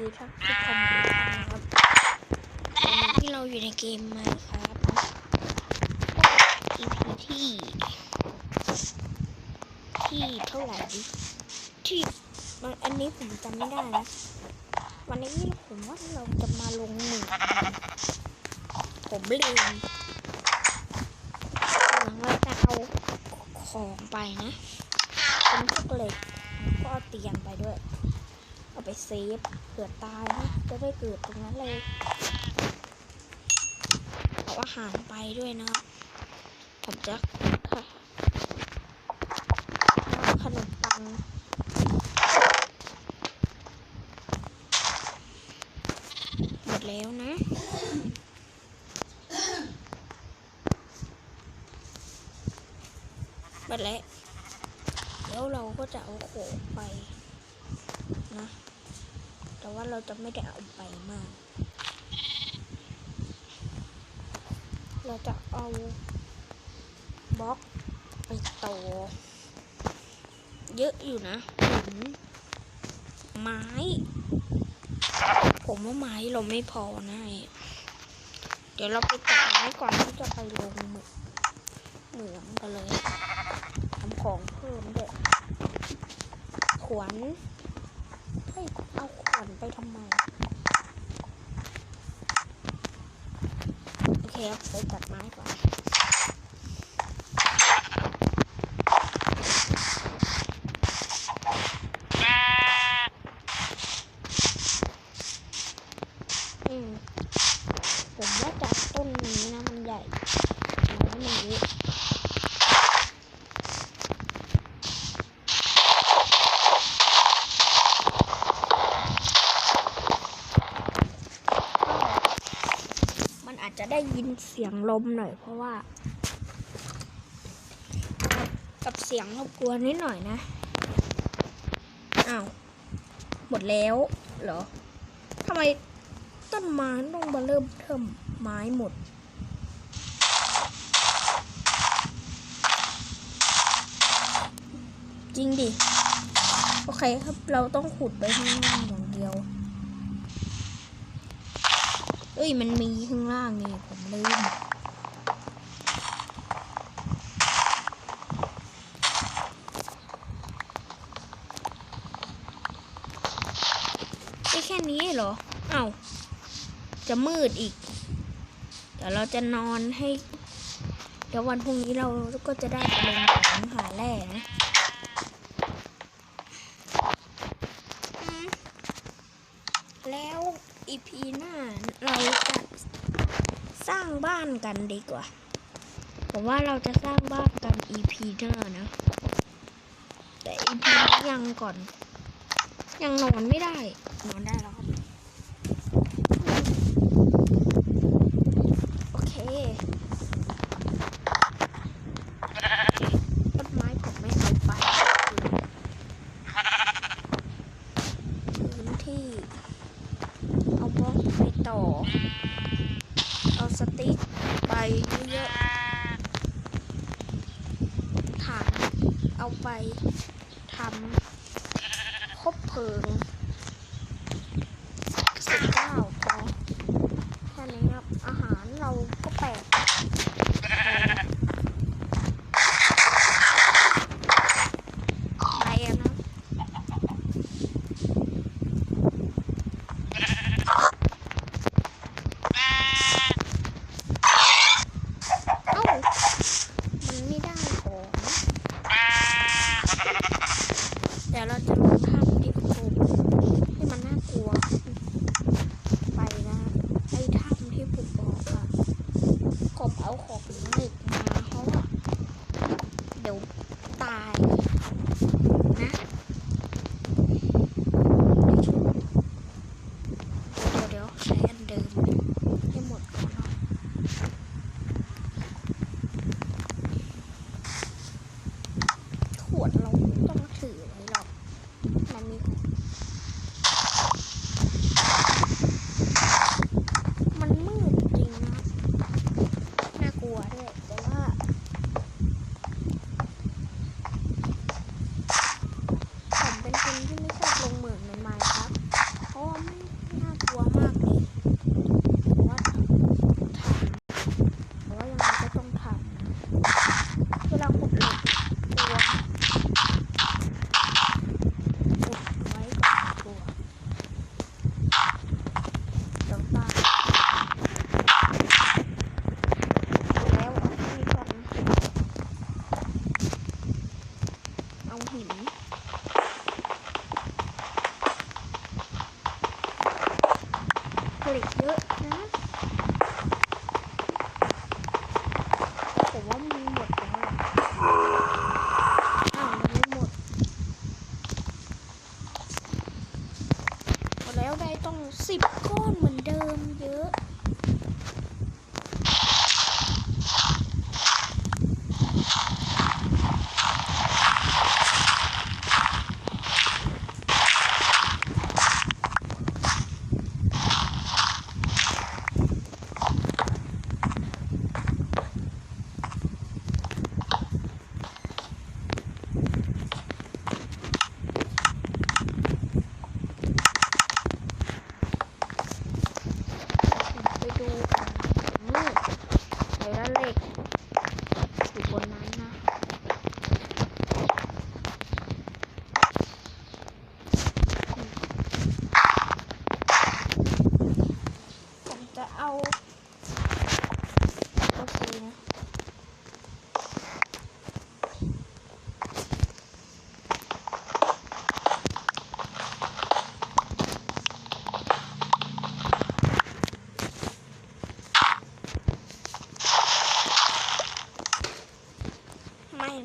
ดีครับทุกคนนะครับตอนนี้ที่เราอยู่ในเกมมาครับ EP ที่ ที่เท่าไหร่ที่มันอันนี้ผมจำไม่ได้นะวันนี้ผมว่าเราจะมาลงหนึ่งผมลืมหลังเราจะเอาของไปนะเป็นพวกเหล็กก็เตียงไปด้วย ไปเซฟเผื่อตายนะจะได้เกิดตรงนั้นเลยเอาอาหารไปด้วยนะครับผมจะขนมปังหมดแล้วนะหมดแล้วแล้วเราก็จะเอาโขไปนะ แต่ว่าเราจะไม่ได้เอาไปมาก เราจะเอาบล็อกไปต่อเยอะอยู่นะหินไม้ ผมว่าไม้เราไม่พอนะเดี๋ยวเราไปตัดไม้ก่อนที่จะไปลงเหมืองเหมืองกันเลยทำของเพิ่มด้วยขวนเฮ้ยเอาขวาน ไปทำไม โอเคครับไปตัดไม้ก่อน อืม ผมว่าจะเอาต้นนี้นะมันใหญ่ไม้มันเยอะก็มันอาจจะได้ยิน เสียงลมหน่อยเพราะว่า กับเสียงรบกวนนิดหน่อยนะ อ้าว หมดแล้วเหรอทำไมต้นไม้ต้องมาเริ่มเทิมไม้หมดจริงดิ โอเคครับ เราต้องขุดไปข้างล่างอย่างเดียว เอ้ยมันมีข้างล่างนี่ผมลืมไอ้แค่นี้เหรอ เอ้า จะมืดอีก เดี๋ยวเราจะนอนให้ เดี๋ยววันพรุ่งนี้เราก็จะได้ไปลงของหาแร่นะแล้ว อีพีหน้าเราจะสร้างบ้านกันดีกว่า ผมว่าเราจะสร้างบ้านกันอีพีหน้านะ แต่อีพียังก่อน ยังนอนไม่ได้ นอนได้แล้วครับ โอเค ต้นไม้ผมไม่เอาไปพื้นที่ เอาบล็อกไปต่อ เอาสติ๊กไปเยอะๆฐาน เ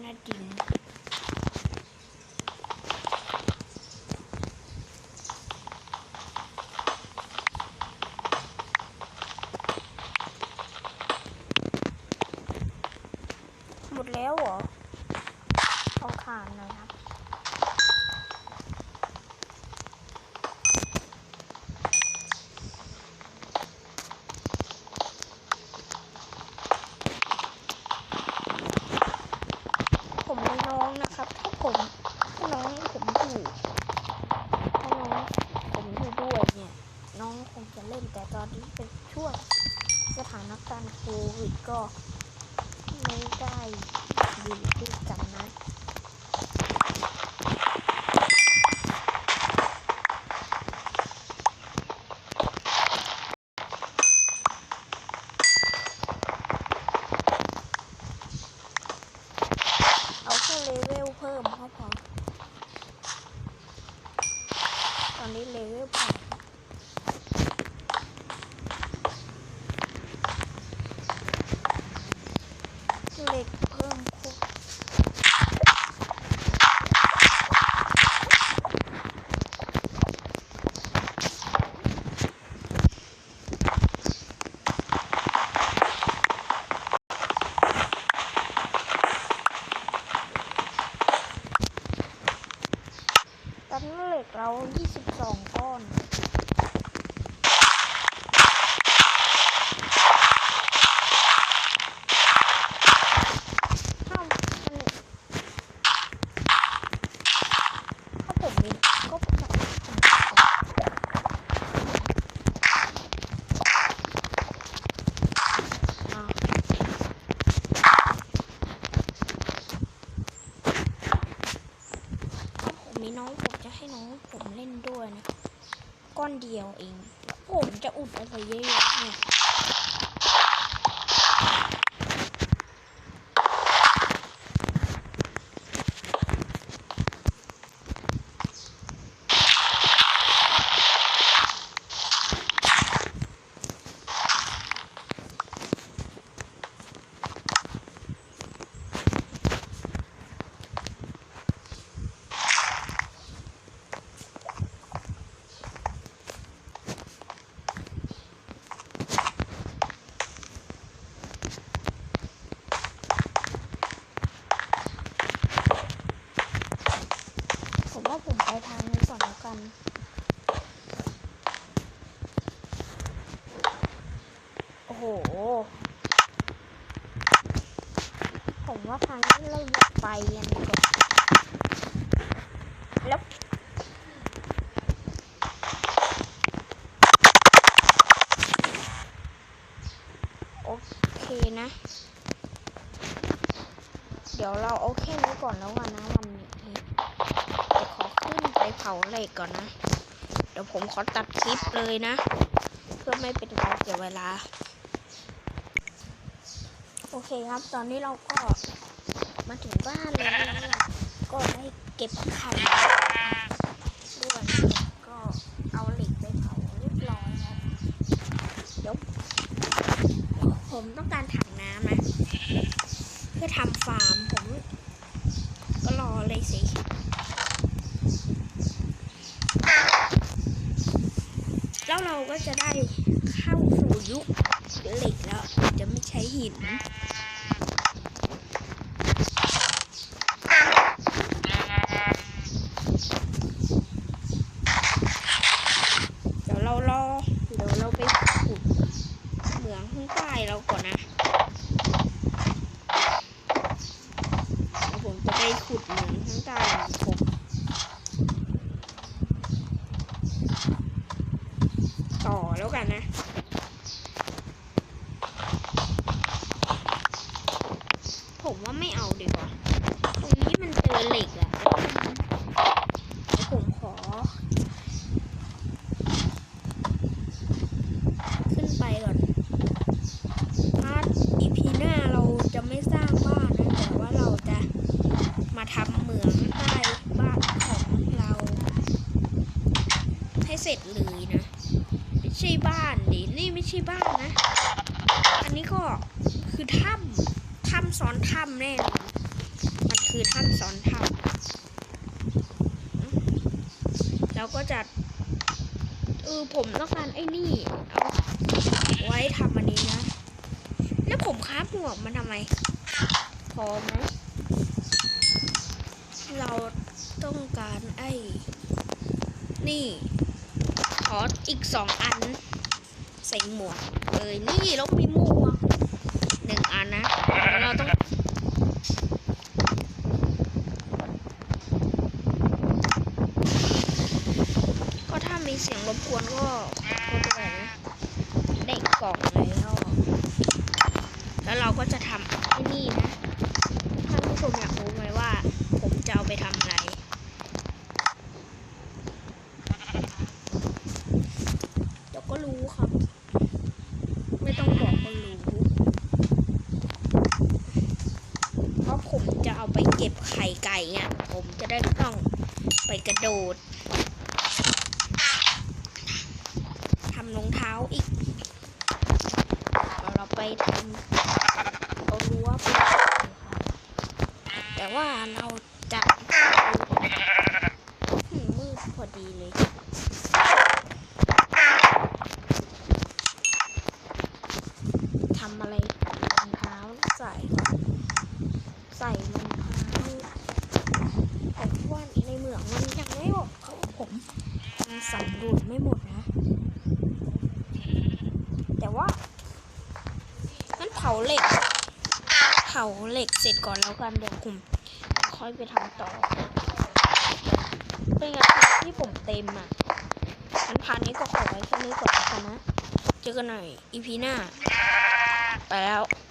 真的。 ครับถ้าผมน้องผมถูก ก่อนแล้วกันนะวันนี้ขอขึ้นไปเผาเหล็กก่อนนะ เดี๋ยวผมขอตัดคลิปเลยนะ เพื่อไม่เป็นการเสียเวลา โอเคครับ ตอนนี้เราก็มาถึงบ้านแล้วนะก็ได้เก็บไข่ด้วยก็เอาเหล็กไปเผาเรียบร้อยแล้วยวผมต้องการถังน้ำนะ เพื่อทำฟาร์มผม เลยสิแล้วเราก็จะได้เข้าสู่ยุคเหล็กแล้วจะไม่ใช้หิน เดี๋ยวเรารอ เดี๋ยวเราไปขุดเหมืองข้างใต้เราก่อนนะ เดี๋ยวผมจะไปขุดเหมืองข้างใต้ของผม ต่อแล้วกันนะผมว่าไม่เอาดีกว่า ตรงนี้มันเจอเหล็กอะเดี๋ยวผมขอ ขึ้นไปก่อนถ้าอีพีหน้าเราจะไม่สร้างบ้านนะ แต่ว่าเราจะมาทำเหมืองใต้บ้านของเรา ให้เสร็จเลยนะไม่ใช่บ้านดิ นี่ไม่ใช่บ้านนะ อันนี้ก็คือถ้ำถ้ำซ้อนถ้ำแน่เลยมันคือถ้ำซ้อนถ้ำแล้วก็จะเออผมต้องการไอ้นี่ เอาไว้ทำอันนี้นะ แล้วผมค้าบหมวกมันทำไม พร้อไหมเราต้องการไอ้ นี่ ขออีกสองอัน ใส่หมวกเลยนี่เรามีหมวกหนึ่งอันนะแล้วเราต้องก็ถ้ามีเสียงรบกวนก็ก็ด้วยนะได้กล่องแล้วแล้วเราก็จะทำไอ้นี่นะท่านผู้ชมอยากรู้ไหมว่า ผมจะเอาไปทำอะไร เดี๋ยวก็รู้ครับ ไม่ต้องบอกก็รู้ เพราะผมจะเอาไปเก็บไข่ไก่เนี่ย ผมจะได้ไม่ต้องไปกระโดดทำรองเท้าอีก เราเราไปทำเอารั้วไปแต่ว่าเราจะหืมมืดพอดีเลย ทำอะไรรองเท้าใส่ก่อนใส่รองเท้าผมว่าในเหมืองมันยังไม่หมดเพราะว่าผมยัง สำรวจไม่หมดนะ แต่ว่า มันเผาเหล็ก เผาเหล็กเสร็จก่อนแล้วกันเดี๋ยวผมค่อยไปทำต่อ เป็นไงที่ผมเต็มอะอันพานี้ก็ขอไว้แค่นี้ก่อนนนะเจอกันหน่อยอีพีหน้า ไปแล้ว